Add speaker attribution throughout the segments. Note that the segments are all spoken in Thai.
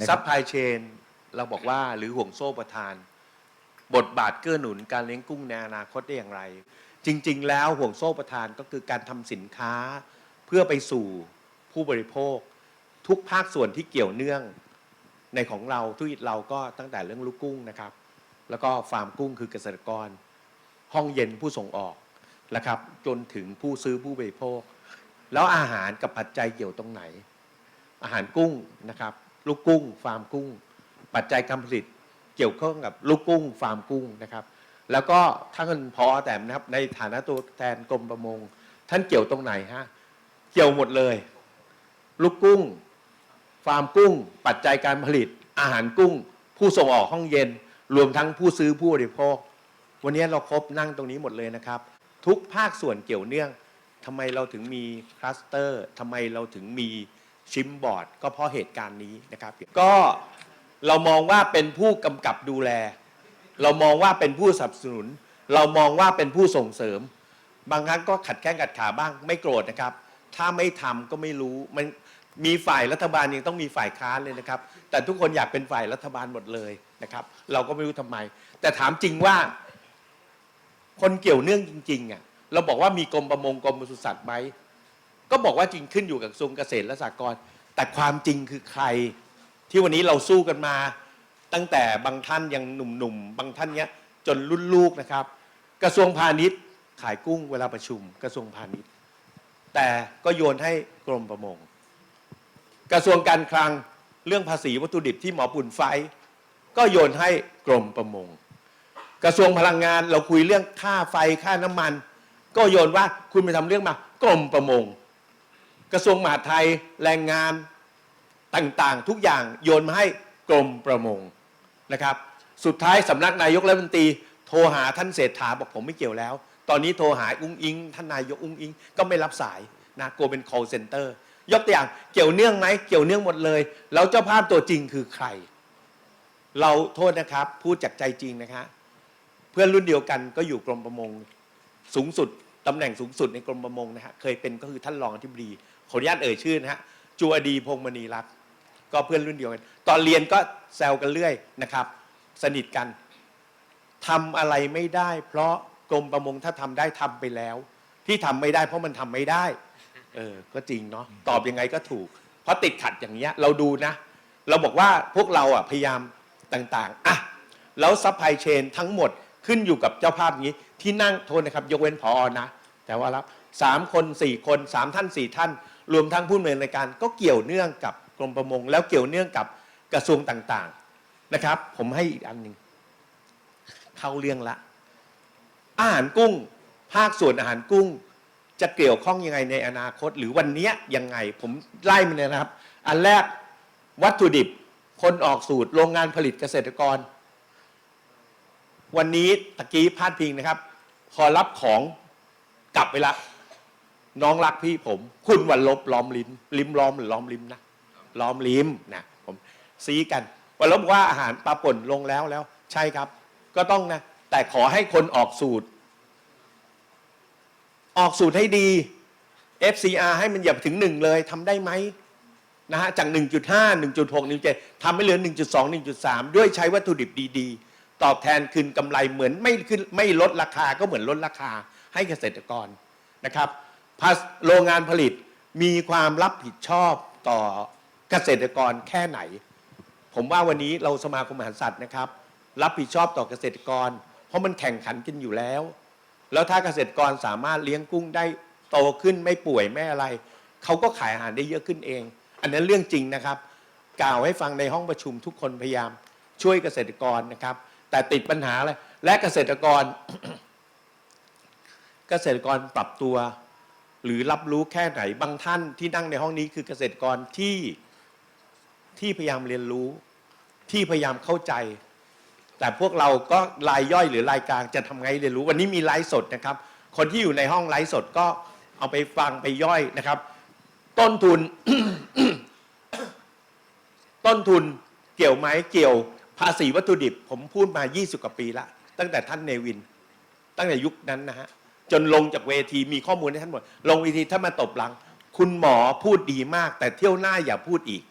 Speaker 1: นะครับ
Speaker 2: ซัพพลายเชนเราบอกว่าหรือห่วงโซ่ประทาน บทบาทเกื้อหนุนการเลี้ยงกุ้งในอนาคตได้อย่างไร จริง ๆ แล้วห่วงโซ่ประทานก็คือการทำสินค้า เพื่อไปสู่ผู้บริโภค ทุกภาคส่วนที่เกี่ยวเนื่องในของเราธุรกิจเราก็ตั้งแต่เรื่องลูกกุ้งนะครับ แล้วก็ฟาร์มกุ้งคือเกษตรกร ห้องเย็นผู้ส่งออกนะครับ จนถึงผู้ซื้อผู้บริโภค แล้วอาหารกับปัจจัยเกี่ยวตรงไหน อาหารกุ้งนะครับ ลูกกุ้ง ฟาร์มกุ้ง ปัจจัยการผลิตเกี่ยวข้องกับลูกกุ้ง ฟาร์มกุ้งนะครับ แล้วก็ท่านพอแต่นะครับในฐานะตัวแทนกรมประมง ท่านเกี่ยวตรงไหนฮะเกี่ยวหมดเลย ลูกกุ้ง ฟาร์มกุ้ง ปัจจัยการผลิต อาหารกุ้ง ผู้ส่งออกห้องเย็น รวมทั้งผู้ซื้อผู้บริโภค วันนี้เราครบนั่งตรงนี้หมดเลยนะครับ ทุกภาคส่วนเกี่ยวเนื่องทำไมเราถึงมีคลัสเตอร์ทำไมเราถึงมี ชิมบอร์ดก็เพราะเหตุการณ์นี้นะครับ ก็เรามองว่าเป็นผู้กำกับดูแล เรามองว่าเป็นผู้สนับสนุน เรามองว่าเป็นผู้ส่งเสริม บางครั้งก็ขัดแข้งขัดขาบ้างไม่โกรธนะครับ ถ้าไม่ทำก็ไม่รู้มันมีฝ่ายรัฐบาลยังต้องมีฝ่ายค้านเลยนะครับ แต่ทุกคนอยากเป็นฝ่ายรัฐบาลหมดเลยนะครับ เราก็ไม่รู้ทำไม แต่ถามจริงว่า คนเกี่ยวเนื่องจริงๆอะเราบอกว่ามีกรมประมงกรมปศุสัตว์ไหม ก็บอกว่าจริงขึ้นอยู่กับกระทรวงเกษตรและสหกรณ์แต่ความจริงคือใคร ที่วันนี้เราสู้กันมา ตั้งแต่บางท่านยังหนุ่มๆบางท่านเนี้ยจนรุ่นลูกนะครับ กระทรวงพาณิชย์ ขายกุ้งเวลาประชุม กระทรวงพาณิชย์ แต่ก็โยนให้กรมประมง กระทรวงการคลังเรื่องภาษีวัตถุดิบที่หมอปุ่นไฟ ก็โยนให้กรมประมง กระทรวงพลังงานเราคุยเรื่องค่าไฟค่าน้ำมัน ก็โยนว่าคุณไปทำเรื่องมากรมประมง กระทรวงมหาดไทยแรงงานต่างๆ ทุกอย่างโยนมาให้กรมประมงนะครับ สุดท้ายสำนักนายกรัฐมนตรีโทรหาท่านเศรษฐาบอกผมไม่เกี่ยวแล้ว ตอนนี้โทรหาอุ้งอิง ท่านนายกอุ้งอิง ก็ไม่รับสายนะกลัวเป็น call center ยกตัวอย่างเกี่ยวเนื่องไหมเกี่ยวเนื่องหมดเลย แล้วเจ้าภาพตัวจริงคือใคร เราโทษนะครับ พูดจากใจจริงนะคะเพื่อนรุ่นเดียวกันก็อยู่กรมประมง สูงสุดตำแหน่งสูงสุดในกรมประมงนะฮะเคยเป็นก็คือท่านรองอธิบดี ขออนุญาตเอ่ยชื่อนะฮะจูอดีพงมณีรัตน์ก็เพื่อนรุ่นเดียวกันตอนเรียนก็แซวกันเรื่อยนะครับ สนิทกันทำอะไรไม่ได้ เพราะกรมประมงถ้าทำได้ทำไปแล้ว ที่ทำไม่ได้เพราะมันทำไม่ได้ เออ ก็จริงเนาะ ตอบยังไงก็ถูก เพราะติดขัดอย่างเงี้ย เราดูนะ เราบอกว่าพวกเราอะพยายามต่างๆ อะ แล้วซัพพลายเชนทั้งหมดขึ้นอยู่กับเจ้าภาพนี้ ที่นั่งโทษนะครับ ยกเว้นพอนะ แต่ว่าแล้วสามคนสี่คนสามท่านสี่ท่าน รวมทั้งผู้ดำเนินรายการก็เกี่ยวเนื่องกับกรมประมง แล้วเกี่ยวเนื่องกับกระทรวงต่างๆนะครับ ผมให้อีกอันหนึ่งเข้าเรื่องละ อาหารกุ้ง ภาคส่วนอาหารกุ้ง จะเกี่ยวข้องยังไงในอนาคต หรือวันนี้ยยังไงผมไล่มาเลยนะครับ อันแรกวัตถุดิบคนออกสูตรโรงงานผลิตเกษตรกร วันนี้ตะกี้พาดพิงนะครับ พอรับของกลับไปละ น้องรักพี่ผม คุณวันลบล้อมลิ้มลิ้มล้อมหรือล้อมลิ้มนะล้อมลิ้มนะผมซีกันวันลบว่าอาหารปลาป่นลงแล้วแล้ว ใช่ครับ ก็ต้องนะ แต่ขอให้คนออกสูตร ออกสูตรให้ดี FCR ให้มันอย่าถึงหนึ่งเลยทำได้ไหมนะฮะจาก 1.5 1.6 1.7ทำให้เหลือ 1.2 1.3 ด้วยใช้วัตถุดิบดีๆ ตอบแทนคืนกำไรเหมือนไม่ขึ้นไม่ลดราคาก็เหมือนลดราคาให้เกษตรกรนะครับ โรงงานผลิตมีความรับผิดชอบต่อเกษตรกรแค่ไหน ผมว่าวันนี้เราสมาคมอาหารสัตว์นะครับ รับผิดชอบต่อเกษตรกร เพราะมันแข่งขันกันอยู่แล้ว แล้วถ้าเกษตรกรสามารถเลี้ยงกุ้งได้โตขึ้นไม่ป่วยไม่อะไร เขาก็ขายอาหารได้เยอะขึ้นเอง อันนั้นเรื่องจริงนะครับ กล่าวให้ฟังในห้องประชุมทุกคนพยายามช่วยเกษตรกรนะครับ แต่ติดปัญหาอะไรและเกษตรกร เกษตรกรปรับตัว หรือรับรู้แค่ไหนบางท่านที่นั่งในห้องนี้คือเกษตรกรที่ที่พยายามเรียนรู้ ที่พยายามเข้าใจ แต่พวกเราก็รายย่อยหรือรายกลางจะทำไงเรียนรู้ วันนี้มีไลฟ์สดนะครับ คนที่อยู่ในห้องไลฟ์สดก็เอาไปฟังไปย่อยนะครับ ต้นทุน ต้นทุนเกี่ยวไหมเกี่ยวภาษีวัตถุดิบ ผมพูดมา 20 กว่าปีละตั้งแต่ท่านเนวิน ตั้งแต่ยุคนั้นนะฮะ จนลงจากเวทีมีข้อมูลให้ท่านหมด ลงเวทีท่านมาตบหลัง คุณหมอพูดดีมาก แต่เที่ยวหน้าอย่าพูดอีก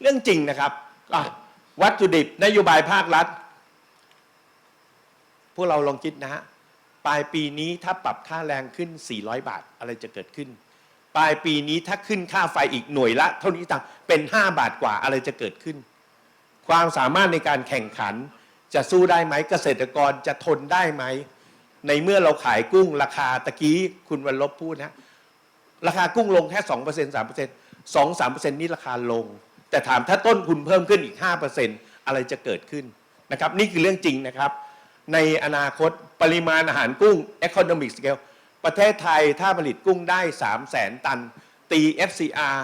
Speaker 2: เรื่องจริงนะครับวัตถุดิบนโยบายภาครัฐ พวกเราลองคิดนะฮะปลายปีนี้ถ้าปรับค่าแรงขึ้น 400 บาทอะไรจะเกิดขึ้น ปลายปีนี้ถ้าขึ้นค่าไฟอีกหน่วยละ เท่านี้ต่างเป็น 5 บาทกว่าอะไรจะเกิดขึ้น ความสามารถในการแข่งขันจะสู้ได้ไหมเกษตรกรจะทนได้ไหม ในเมื่อเราขายกุ้งราคาตะกี้คุณวันลบพูดนะราคากุ้งลงแค่สองเปอร์เซ็นต์สามเปอร์เซ็นต์สองสามเปอร์เซ็นต์นี่ราคาลง แต่ถามถ้าต้นทุนเพิ่มขึ้นอีกห้าเปอร์เซ็นต์อะไรจะเกิดขึ้นนะครับ นี่คือเรื่องจริงนะครับ ในอนาคตปริมาณอาหารกุ้ง economic scale ประเทศไทยถ้าผลิตกุ้งได้3 0 0แสนตัน ตี FCR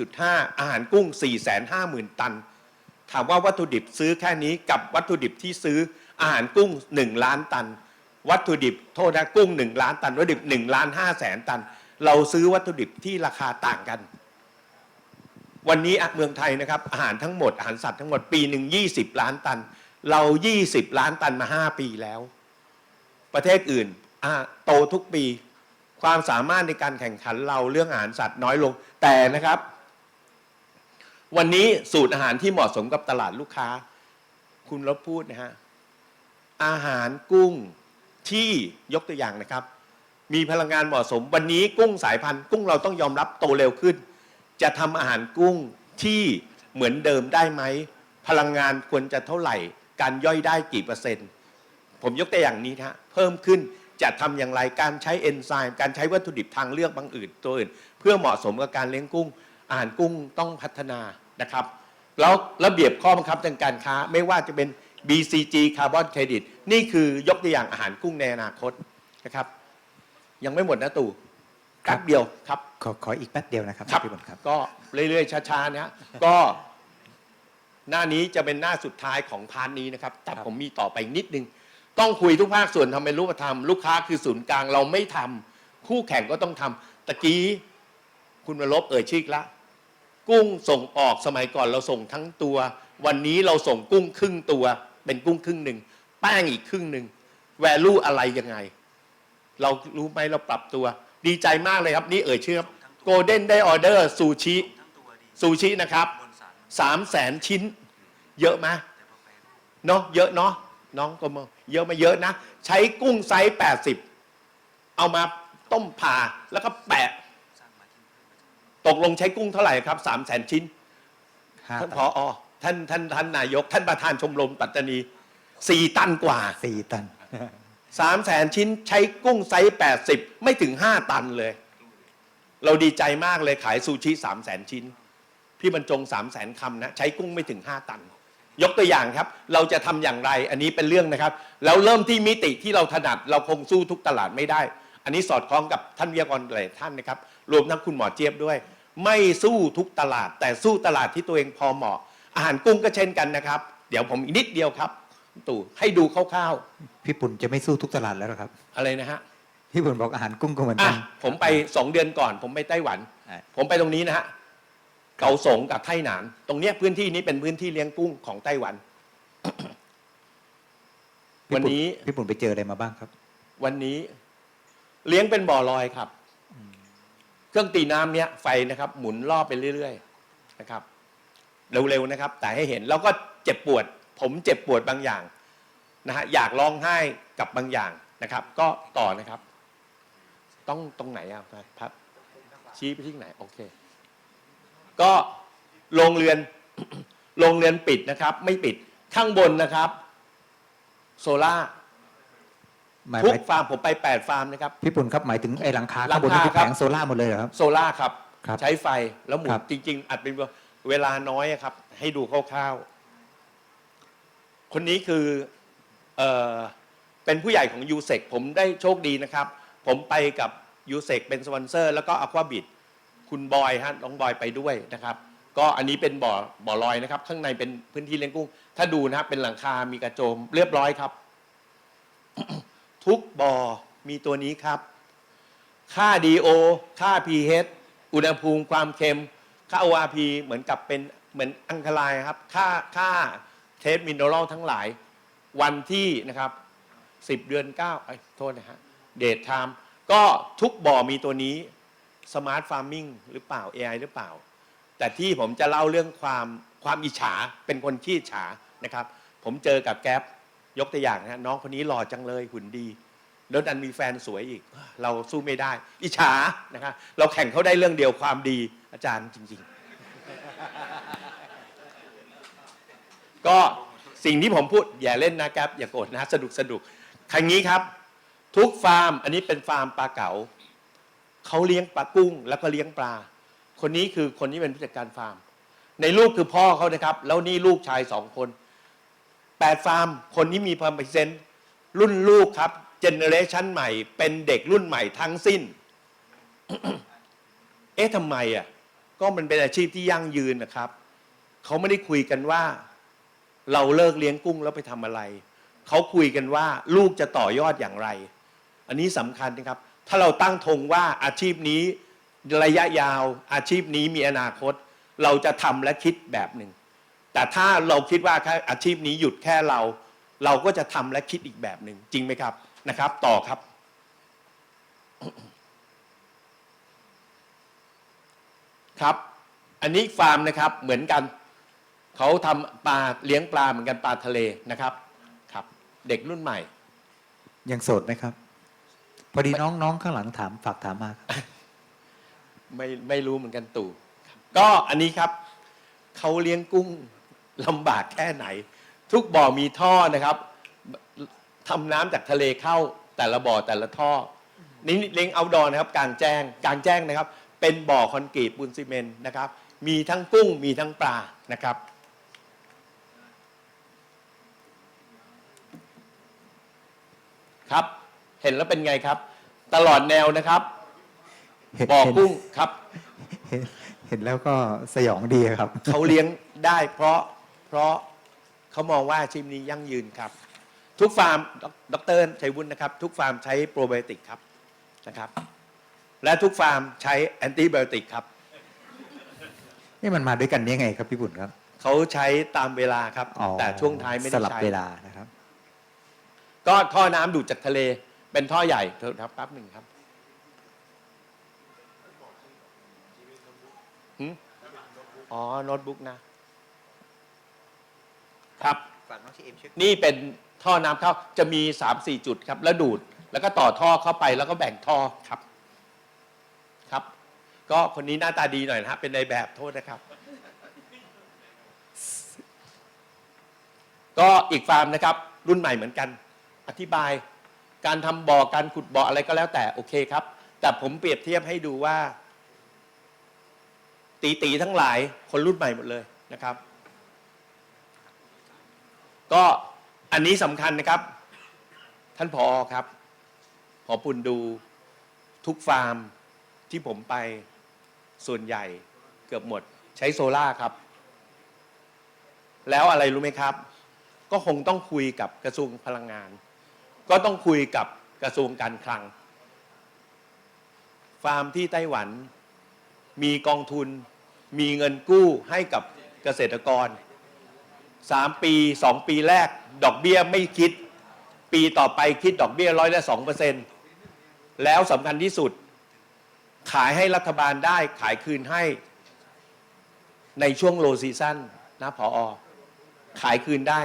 Speaker 2: 1.5อาหารกุ้ง 4 5 0 0 0 0 ตัน ถามว่าวัตถุดิบซื้อแค่นี้กับวัตถุดิบที่ซื้ออาหารกุ้ง 1 ล้านตัน วัตถุดิบโทษนะกุ้ง 1 ล้านตันวัตถุดิบ1ล้าน5แสนตัน เราซื้อวัตถุดิบที่ราคาต่างกัน วันนี้เมืองไทยนะครับอาหารทั้งหมดอาหารสัตว์ทั้งหมดปีหนึ่ง20 ล้านตัน เรา 20 ล้านตันมา 5 ปีแล้ว ประเทศอื่นโตทุกปี ความสามารถในการแข่งขันเราเรื่องอาหารสัตว์น้อยลงแต่นะครับ วันนี้สูตรอาหารที่เหมาะสมกับตลาดลูกค้า คุณรบพูดนะฮะอาหารกุ้ง ที่ยกตัวอย่างนะครับ มีพลังงานเหมาะสม วันนี้กุ้งสายพันธุ์กุ้งเราต้องยอมรับโตเร็วขึ้น จะทำอาหารกุ้งที่เหมือนเดิมได้ไหม พลังงานควรจะเท่าไหร่ การย่อยได้กี่เปอร์เซ็นต์ ผมยกตัวอย่างนี้นะฮะเพิ่มขึ้นจะทำอย่างไรการใช้เอนไซม์การใช้วัตถุดิบทางเลือกบางอื่นตัวอื่น เพื่อเหมาะสมกับการเลี้ยงกุ้ง อาหารกุ้งต้องพัฒนานะครับ แล้วระเบียบข้อบังคับทางการค้าไม่ว่าจะเป็น BCG คาร์บอนเครดิตนี่คือยกตัวอย่างอาหารกุ้งในอนาคตนะครับ ยังไม่หมดนะตู่
Speaker 1: ครั
Speaker 2: กับบ เดียวครับ
Speaker 1: ขอขออีกแป๊บเดียวนะครับ
Speaker 2: ครับ
Speaker 1: พี่บุญครับ
Speaker 2: ก็เรื่อยๆช้าๆนะฮะก็หน้านี้จะเป็นหน้าสุดท้ายของพาร์ทนี้นะครับ แต่
Speaker 1: ครับ
Speaker 2: ผมมีต่อไปนิดนึง ต้องคุยทุกภาคส่วนทำเป็นรูปธรรม ลูกค้าคือศูนย์กลางเราไม่ทำคู่แข่งก็ต้องทำตะกี้คุณวรลบเอ่ยชื่ออีกละ กุ้งส่งออกสมัยก่อนเราส่งทั้งตัว วันนี้เราส่งกุ้งครึ่งตัว เป็นกุ้งครึ่งหนึ่งแป้งอีกครึ่งหนึ่งแวลูอะไรยังไง เรารู้ไหมเราปรับตัว ดีใจมากเลยครับ นี่เอ่ยชื่อครับโกลเด้นได้ออเดอร์ซูชิซูชินะครับสามแสนชิ้น เยอะไหมเนาะเยอะเนาะน้องก็มองเยอะมาเยอะนะ ใช้กุ้งไซส์แปดสิบเอามาต้มผ่าแล้วก็แปะ ตกลงใช้กุ้งเท่าไหร่ครับสามแสนชิ้น
Speaker 1: ห้า
Speaker 2: ท่าน
Speaker 1: ตั
Speaker 2: พออ ท่านท่านท่านนายก ท่านประธานชมรมปัตตานีสี่ตันกว่า
Speaker 1: สี่ตัน
Speaker 2: สามแสนชิ้นใช้กุ้งไซส์แปดสิบไม่ถึงห้าตันเลย เราดีใจมากเลยขายซูชิสามแสนชิ้น พี่บรรจงสามแสนคำนะ ใช้กุ้งไม่ถึงห้าตัน ยกตัวอย่างครับ เราจะทำอย่างไรอันนี้เป็นเรื่องนะครับ แล้วเริ่มที่มิติที่เราถนัด เราคงสู้ทุกตลาดไม่ได้ อันนี้สอดคล้องกับท่านวิทยากรหลายท่านนะครับ รวมทั้งคุณหมอเจี๊ยบด้วย ไม่สู้ทุกตลาด แต่สู้ตลาดที่ตัวเองพอเหมาะ อาหารกุ้งก็เช่นกันนะครับ เดี๋ยวผมอีกนิดเดียวครับตู่ให้ดูคร่าว
Speaker 1: พี่ปุ่นจะไม่สู้ทุกตลาดแล้วเหรอครับ
Speaker 2: ๆอะไรนะฮะ
Speaker 1: พี่ปุ่นบอกอาหารกุ้งก็เหมือน
Speaker 2: อะ
Speaker 1: กัน
Speaker 2: ผมไปสองเดือนก่อน ผมไปไต้หวัน
Speaker 1: อะ
Speaker 2: ผมไปตรงนี้นะฮะเกาสงกับไทหนาน ตรงเนี้ยพื้นที่นี้เป็นพื้นที่เลี้ยงกุ้งของไต้หวัน
Speaker 1: พี่
Speaker 2: วัน
Speaker 1: ปุ่
Speaker 2: นี้
Speaker 1: พี่ปุ่นไปเจออะไรมาบ้างครับ
Speaker 2: วันนี้เลี้ยงเป็นบ่อลอยครับ เครื่องตีน้ำเนี้ยไฟนะครับ หมุนรอบไปเรื่อยๆ นะครับ เร็วๆนะครับ แต่ให้เห็นแล้วก็เจ็บปวด ผมเจ็บปวดบางอย่างนะฮะอยากร้องไห้กับบางอย่างนะครับ ก็ต่อนะครับ ต้องตรงไหนอะพับ ชี้ไปที่ไหนโอเค ก็โรงเรือนโรงเรือนปิดนะครับ ไม่ปิดข้างบนนะครับ โซล่า
Speaker 1: หมาย
Speaker 2: ทุ
Speaker 1: ห
Speaker 2: ก
Speaker 1: มาย
Speaker 2: ฟาร์มผมไป8ฟาร์มนะครับ
Speaker 1: พี่ปุ่นครับหมายถึงไอ้หลังคา
Speaker 2: หลั
Speaker 1: ข้างงบน
Speaker 2: คา
Speaker 1: นี่คือ
Speaker 2: ครั
Speaker 1: แผ
Speaker 2: บ
Speaker 1: งโซล่าร์หมดเลยเหรอครับ
Speaker 2: โซล่าครับ
Speaker 1: ครับ
Speaker 2: ใช้ไฟแล้วหมุ
Speaker 1: คนรับ
Speaker 2: จริง ๆ อัดเป็น เวลาน้อยครับ ให้ดูคร่าวๆ คนนี้คือเออเป็นผู้ใหญ่ของยูเซกผมได้โชคดีนะครับ ผมไปกับยูเซกเป็นสปอนเซอร์ แล้วก็อควาบิดคุณบอยฮะน้องบอยไปด้วยนะครับ ก็อันนี้เป็นบ่อบ่อลอยนะครับ ข้างในเป็นพื้นที่เลี้ยงกุ้ง ถ้าดูนะครับเป็นหลังคา มีกระโจม เรียบร้อยครับ ทุกบ่อมีตัวนี้ครับ ค่า DO ค่า pH อุณหภูมิความเค็ม ค่า ORP เหมือนกับเป็นเหมือนอังคลายครับ ค่าค่าเทสมินเนอรัลทั้งหลาย วันที่นะครับ 10 เดือน9ไอ้ยโทษนะฮะเดทไทม์ก็ทุกบ่อมีตัวนี้สมาร์ทฟาร์มิงหรือเปล่า AI หรือเปล่า แต่ที่ผมจะเล่าเรื่องความความอิจฉาเป็นคนขี้ฉานะครับ ผมเจอกับแก๊ปยกตัวอย่างนะฮะน้องคนนี้หล่อจังเลยหุ่นดี แล้วดันมีแฟนสวยอีก เราสู้ไม่ได้ อิจฉานะครับเราแข่งเขาได้เรื่องเดียวความดีอาจารย์จริง ๆ ก็สิ่งที่ผมพูดอย่าเล่นนะครับ อย่าโกรธนะสนุกสนุกครั้งนี้ครับ ทุกฟาร์ม อันนี้เป็นฟาร์มปลาเก๋าเขาเลี้ยงปลากุ้ง แล้วก็เลี้ยงปลา คนนี้คือคนที่เป็นผู้จัดการฟาร์ม ในรูปคือพ่อเขานะครับ แล้วนี่ลูกชายสองคนแปดฟาร์ม คนนี้มีความเปอร์เซนต์รุ่นลูกครับ เจเนอเรชันใหม่ เป็นเด็กรุ่นใหม่ทั้งสิ้น เอ๊ะทำไมอะ ก็มันเป็นอาชีพที่ยั่งยืนนะครับ เขาไม่ได้คุยกันว่า เราเลิกเลี้ยงกุ้งแล้วไปทำอะไร เขาคุยกันว่าลูกจะต่อยอดอย่างไร อันนี้สำคัญนะครับ ถ้าเราตั้งธงว่าอาชีพนี้ระยะยาวอาชีพนี้มีอนาคต เราจะทำและคิดแบบหนึ่ง แต่ถ้าเราคิดว่าแค่อาชีพนี้หยุดแค่เรา เราก็จะทำและคิดอีกแบบหนึ่งจริงไหมครับ นะครับ ต่อครับ ครับ อันนี้ฟาร์มนะครับ เหมือนกัน เขาทำปลาเลี้ยงปลาเหมือนกันปลาทะเลนะครับ ครับ เด็กรุ่นใหม่
Speaker 1: ยังโสดไหมครับ พอดีน้องน้องข้างหลังถามฝากถามมาครับ
Speaker 2: ไม่ไม่รู้เหมือนกันตู่ครับก็อันนี้ครับ เขาเลี้ยงกุ้งลำบากแค่ไหน ทุกบ่อมีท่อนะครับ ทำน้ำจากทะเลเข้าแต่ละบ่อแต่ละท่อนี่เลี้ยงเอาดอนะครับกลางแจ้งกลางแจ้งนะครับ เป็นบ่อคอนกรีตปูนซีเมนต์นะครับ มีทั้งกุ้งมีทั้งปลานะครับ ครับ เห็นแล้วเป็นไงครับ ตลอดแนวนะครับ
Speaker 1: เห็น
Speaker 2: บ่อ
Speaker 1: เห็น
Speaker 2: กุ้งครับ
Speaker 1: เห็นเห็นแล้วก็สยองดีครับ
Speaker 2: เขาเลี้ยงได้เพราะเพราะเขามองว่าอาชีพนี้ยั่งยืนครับ ทุกฟาร์มดดรชัยวุฒินะครับ ทุกฟาร์มใช้โปรไบโอติกครับนะครับ และทุกฟาร์มใช้แอนติไบโอติกครับ
Speaker 1: นี่มันมาด้วยกันยังไงครับพี่บุญครับ
Speaker 2: เขาใช้ตามเวลาครับ
Speaker 1: อ๋อ
Speaker 2: แต่ช่วงท้ายไม่
Speaker 1: ส
Speaker 2: ได้
Speaker 1: ลับ
Speaker 2: ใช้
Speaker 1: เวลานะครับ
Speaker 2: ก็ท่อน้ำดูดจากทะเลเป็นท่อใหญ่เถอะครับแป๊บหนึ่งครับหึอ๋อโน้ตบุ๊กนะ ครับ
Speaker 1: ฝากน้องชีเอ็มช่วย
Speaker 2: นี่เป็น ท่อน้ำเข้าจะมีสามสี่จุดครับ แล้วดูดแล้วก็ต่อท่อเข้าไปแล้วก็แบ่งท่อครับครับ ก็คนนี้หน้าตาดีหน่อยนะฮะเป็นในแบบโทษนะครับ ก็อีกฟาร์มนะครับ รุ่นใหม่เหมือนกัน อธิบาย การทำบ่อการขุดบ่ออะไรก็แล้วแต่โอเคครับ แต่ผมเปรียบเทียบให้ดูว่า ตีตีๆทั้งหลายคนรุ่นใหม่หมดเลยนะครับ ก็ อันนี้สำคัญนะครับ ท่านผอครับผอปุณดูทุกฟาร์มที่ผมไปส่วนใหญ่เกือบหมดใช้โซล่าครับ แล้วอะไรรู้ไหมครับ ก็คงต้องคุยกับกระทรวงพลังงาน ก็ต้องคุยกับกระทรวงการคลัง ฟาร์มที่ไต้หวันมีกองทุน มีเงินกู้ให้กับเกษตรกร สามปีสองปีแรก ดอกเบี้ยไม่คิด ปีต่อไปคิดดอกเบี้ยร้อยละสองเปอร์เซ็นต์แล้วสำคัญที่สุด ขายให้รัฐบาลได้ขายคืนให้ ในช่วงโลซีซั่นนะพออขายคืนได้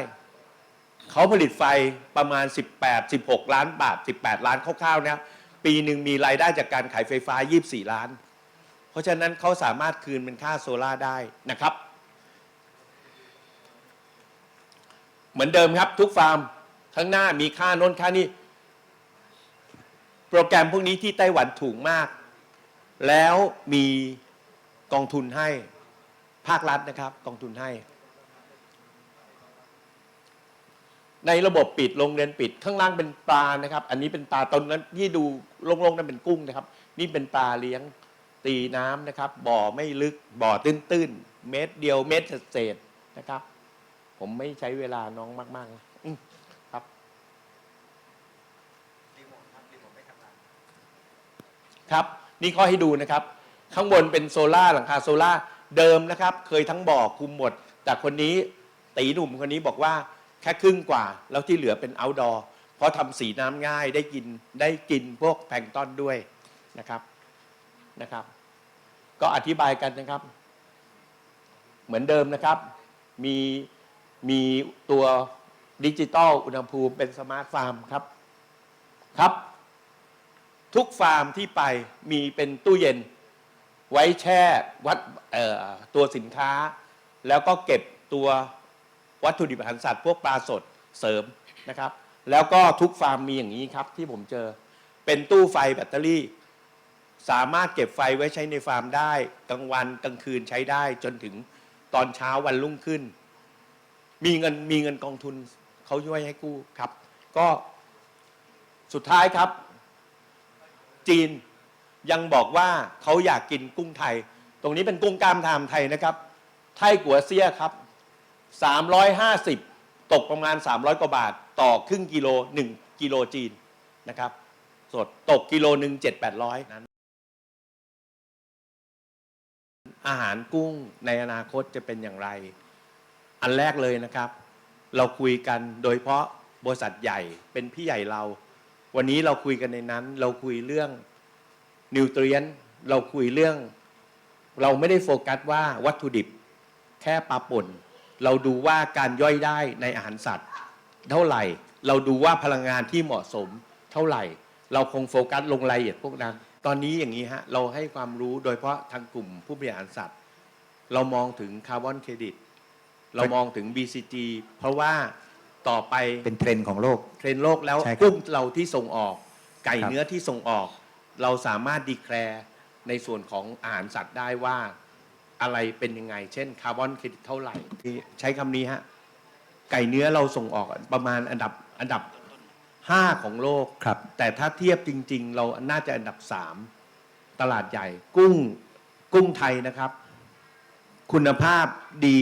Speaker 2: เขาผลิตไฟประมาณ 18 16 ล้านบาท 18 ล้านคร่าวๆเนะปีหนึ่งมีรายได้จากการขายไฟฟ้า 24 ล้าน เพราะฉะนั้นเขาสามารถคืนเป็นค่าโซล่าได้นะครับ เหมือนเดิมครับ ทุกฟาร์มข้างหน้ามีค่าน้นค่านี้โปรแกรมพวกนี้ที่ไต้หวันถูกมาก แล้วมีกองทุนให้ภาครัฐนะครับ กองทุนให้ ในระบบปิดโรงเรียนปิดข้างล่างเป็นปลานะครับ อันนี้เป็นปลาตอนนั้นที่ดูโล่งๆนั่นเป็นกุ้งนะครับ นี่เป็นปลาเลี้ยงตีน้ำนะครับ บ่อไม่ลึกบ่อตื้นๆเม็ดเดียวเม็ดเศษนะครับ ผมไม่ใช้เวลาน้องมากๆนะครับครับ นี่ข้อให้ดูนะครับ ข้างบนเป็นโซล่าหลังคาโซล่าเดิมนะครับ เคยทั้งบ่อคุมหมด แต่คนนี้ตีหนุ่มคนนี้บอกว่าแค่ครึ่งกว่า แล้วที่เหลือเป็น outdoor เพราะทำสีน้ำง่ายได้กินได้กินพวกแพลงต้อนด้วยนะครับนะครับ ก็อธิบายกันนะครับ เหมือนเดิมนะครับ มี มีตัวดิจิตอลอุณหภูมิเป็นสมาร์ทฟาร์มครับครับ ทุกฟาร์มที่ไปมีเป็นตู้เย็น ไว้แช่วัดตัวสินค้า แล้วก็เก็บตัววัตถุดิบอาหารสัตว์พวกปลาสดเสริมนะครับ แล้วก็ทุกฟาร์มมีอย่างนี้ครับที่ผมเจอเป็นตู้ไฟแบตเตอรี่ สามารถเก็บไฟไว้ใช้ในฟาร์มได้กลางวันกลางคืนใช้ได้จนถึงตอนเช้าวันรุ่งขึ้น มีเงินมีเงินกองทุนเขาช่วยให้กู้ครับ ก็สุดท้ายครับ จีนยังบอกว่าเขาอยากกินกุ้งไทย ตรงนี้เป็นกุ้งกล้ามทามไทยนะครับ ไทยกัวเซียครับ 350 ตกประมาณ 300 กว่าบาท ต่อครึ่งกิโล 1 กิโลจีนนะครับ สดตกกิโลหนึ่ง7 8 0 0นั้นอาหารกุ้งในอนาคตจะเป็นอย่างไร อันแรกเลยนะครับ เราคุยกันโดยเฉพาะบริษัทใหญ่เป็นพี่ใหญ่เรา วันนี้เราคุยกันในนั้น เราคุยเรื่องนิวเทรียนเราคุยเรื่อง เราไม่ได้โฟกัสว่าวัตถุดิบแค่ปลาป่น เราดูว่าการย่อยได้ในอาหารสัตว์ เท่าไหร่ เราดูว่าพลังงานที่เหมาะสมเท่าไหร่ เราคงโฟกัสลงรายละเอียดพวกนั้น ตอนนี้อย่างนี้ฮะเราให้ความรู้โดยเฉพาะทางกลุ่มผู้บริหารสัตว์ เรามองถึงคาร์บอนเครดิต เรามองถึง BCG เพราะว่าต่อไป
Speaker 1: เป็นเทรนด์ของโลก
Speaker 2: เทรนด์โลกแล้ว
Speaker 1: ใช่ครับ
Speaker 2: กุ้งเราที่ส่งออก ไก่
Speaker 1: ครับ
Speaker 2: เนื้อที่ส่งออก เราสามารถดีแคลร์ในส่วนของอาหารสัตว์ได้ว่าอะไรเป็นยังไง เช่นคาร์บอนเครดิตเท่าไหร่ที่ใช้คำนี้ฮะ ไก่เนื้อเราส่งออกประมาณอันดับอันดับ 5 ของโลก
Speaker 1: ครับ
Speaker 2: แต่ถ้าเทียบจริง ๆ เราน่าจะอันดับ 3 ตลาดใหญ่ กุ้งกุ้งไทยนะครับ คุณภาพดี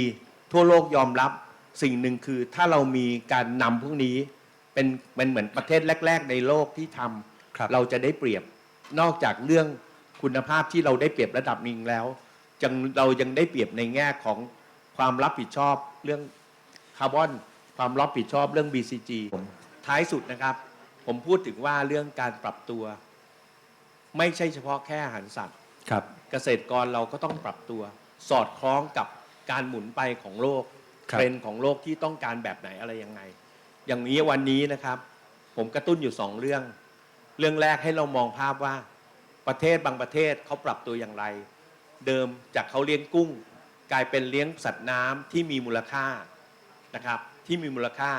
Speaker 2: ทั่วโลกยอมรับสิ่งหนึ่งคือถ้าเรามีการนำพวกนี้เป็นเป็นเหมือนประเทศแรก ๆ ในโลกที่ทำ
Speaker 1: ครับ
Speaker 2: เราจะได้เปรียบนอกจากเรื่องคุณภาพที่เราได้เปรียบระดับหนึ่งแล้วยังเรายังได้เปรียบในแง่ของความรับผิดชอบเรื่องคาร์บอน ความรับผิดชอบเรื่อง BCG ท้ายสุดนะครับ ผมพูดถึงว่าเรื่องการปรับตัว ไม่ใช่เฉพาะแค่อาหารสัตว์
Speaker 1: ครับ
Speaker 2: เกษตรกรเราก็ต้องปรับตัว สอดคล้องกับ การหมุนไปของโลก
Speaker 1: ครับ
Speaker 2: เทรนด์ของโลกที่ต้องการแบบไหนอะไรยังไง อย่างนี้วันนี้นะครับ ผมกระตุ้นอยู่สองเรื่อง เรื่องแรกให้เรามองภาพว่าประเทศบางประเทศเขาปรับตัวอย่างไร เดิมจากเขาเลี้ยงกุ้ง กลายเป็นเลี้ยงสัตว์น้ำที่มีมูลค่านะครับ ที่มีมูลค่า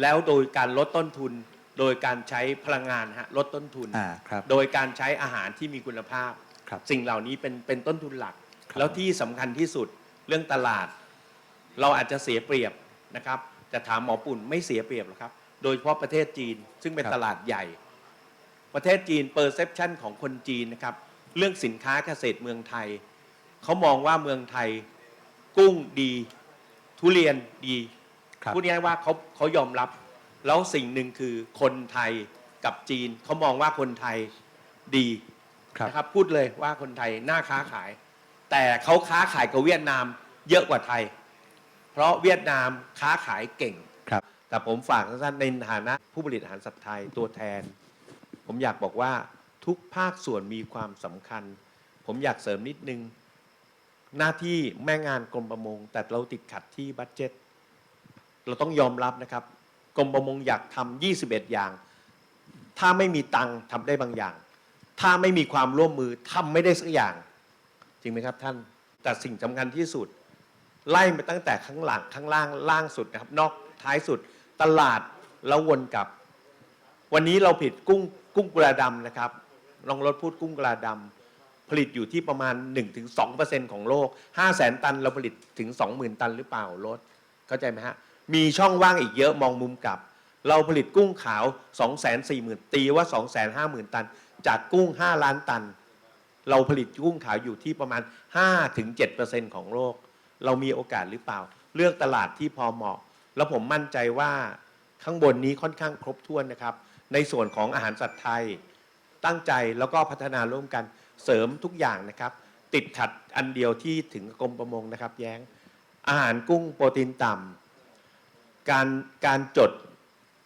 Speaker 2: แล้วโดยการลดต้นทุน โดยการใช้พลังงานฮะลดต้นทุน
Speaker 1: อ่าครับ
Speaker 2: โดยการใช้อาหารที่มีคุณภาพ
Speaker 1: ครับ
Speaker 2: สิ่งเหล่านี้เป็นเป็นต้นทุนหลัก
Speaker 1: ครับ
Speaker 2: แล้วที่สำคัญที่สุด เรื่องตลาด เราอาจจะเสียเปรียบนะครับ แต่ถามหมอปุ่นไม่เสียเปรียบหรอกครับ โดยเฉพาะประเทศจีนซึ่งเป็นตลาดใหญ่ ประเทศจีนเปอร์เซพชันของคนจีนนะครับ เรื่องสินค้าเกษตรเมืองไทย เขามองว่าเมืองไทยกุ้งดี ทุเรียนดี
Speaker 1: ครับ
Speaker 2: พูดง่ายๆว่าเขาเขายอมรับ แล้วสิ่งหนึ่งคือคนไทยกับจีนเขามองว่าคนไทยดี
Speaker 1: ครับ
Speaker 2: นะครับ พูดเลยว่าคนไทยน่าค้าขาย แต่เขาค้าขายกับเวียดนามเยอะกว่าไทย เพราะเวียดนามค้าขายเก่ง
Speaker 1: ครับ
Speaker 2: แต่ผมฝากสั้นๆในฐานะผู้ผลิตอาหารสัตว์ไทยตัวแทน ผมอยากบอกว่าทุกภาคส่วนมีความสำคัญ ผมอยากเสริมนิดนึง หน้าที่แม่งานกรมประมง แต่เราติดขัดที่บัตเจ็ตเราต้องยอมรับนะครับ กรมประมงอยากทำ21 อย่าง ถ้าไม่มีตังค์ทำได้บางอย่าง ถ้าไม่มีความร่วมมือทำไม่ได้สักอย่าง จริงไหมครับท่าน แต่สิ่งสำคัญที่สุด ไล่มาตั้งแต่ข้างหลังข้างล่างล่างสุดนะครับ นอกท้ายสุดตลาดแล้ววนกลับ วันนี้เราผลิตกุ้งกุ้งกุลาดำนะครับลองลดพูดกุ้งกุลาดำผลิตอยู่ที่ประมาณ 1-2%ของโลก 5 0 0แสนตันเราผลิตถึง 20,000 ตันหรือเปล่าลดเข้าใจไหมฮะมีช่องว่างอีกเยอะมองมุมกลับ เราผลิตกุ้งขาว 2 4 0 0 0 0ตีว่า 2 5 0 0 0 0 ตัน จากกุ้ง 5 ล้านตัน เราผลิตกุ้งขาวอยู่ที่ประมาณ 5-7%ของโลก เรามีโอกาสหรือเปล่า เลือกตลาดที่พอเหมาะ แล้วผมมั่นใจว่าข้างบนนี้ค่อนข้างครบถ้วนนะครับ ในส่วนของอาหารสัตว์ไทย ตั้งใจแล้วก็พัฒนาร่วมกันเสริมทุกอย่างนะครับ ติดขัดอันเดียวที่ถึงกรมประมงนะครับ แย้ง อาหารกุ้งโปรตีนต่ำการการจด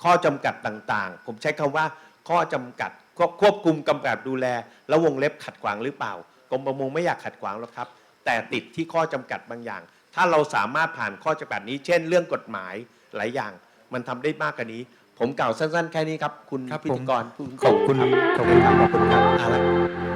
Speaker 2: ข้อจำกัดต่างๆ ผมใช้คำว่าข้อจำกัด ควบควบคุมกำกับดูแล แล้ววงเล็บขัดขวางหรือเปล่ากรมประมงไม่อยากขัดขวางหรอกครับ แต่ติดที่ข้อจำกัดบางอย่าง ถ้าเราสามารถผ่านข้อจำกัดนี้ เช่น เรื่องกฎหมายหลายอย่าง มันทำได้มากกว่านี้ ผมกล่าวสั้นๆ แค่นี้ครับ คุณ
Speaker 1: ครับ
Speaker 2: พิ
Speaker 1: ผ
Speaker 2: ธี
Speaker 1: ม
Speaker 2: กรผู้
Speaker 1: ขอบคุณ
Speaker 2: รับ
Speaker 1: ขอบคุณครับ ขอบคุณครับ เอาละ